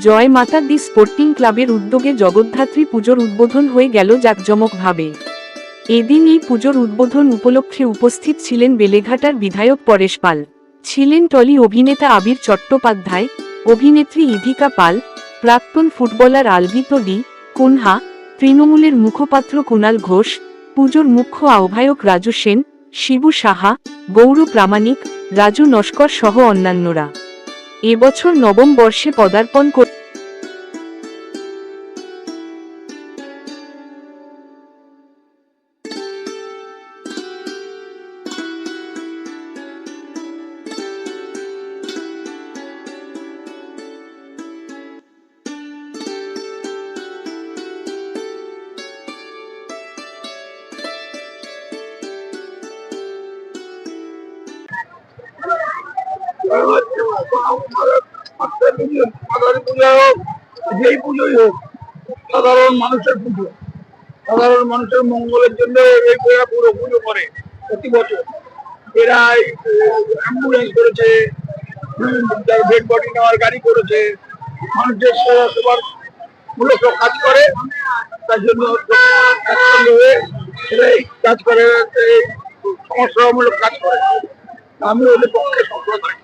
জয় মাতা দি স্পোর্টিং ক্লাবের উদ্যোগে জগদ্ধাত্রী পুজোর উদ্বোধন হয়ে গেল জাঁকজমকভাবে। এদিন এই পুজোর উদ্বোধন উপলক্ষে উপস্থিত ছিলেন বেলেঘাটার বিধায়ক পরেশ পাল, ছিলেন টলি অভিনেতা আবির চট্টোপাধ্যায়, অভিনেত্রী ইধিকা পাল, প্রাক্তন ফুটবলার আলভিতো ডি, কুনহা, তৃণমূলের মুখপাত্র কুণাল ঘোষ, পুজোর মুখ্য আহ্বায়ক রাজু সেন, শিবু সাহা গৌর প্রামাণিক, রাজু নস্কর সহ অন্যান্যরা। এবছর নবম বর্ষে পদার্পণ করে যেই পুজোই হোক সাধারণ মানুষের পুজো সাধারণ মানুষের মঙ্গলের জন্য এই এরা পুরো পুজো করে প্রতি বছর এরা অ্যাম্বুলেন্স করেছে ডেড বডি নেওয়ার গাড়ি করেছে মানুষের সেবা সেবার মূলক কাজ করে তার জন্য হয়ে এরা কাজ করে সমস্যামূলক কাজ করে। আমি ওদের পক্ষে সম্প্রদায়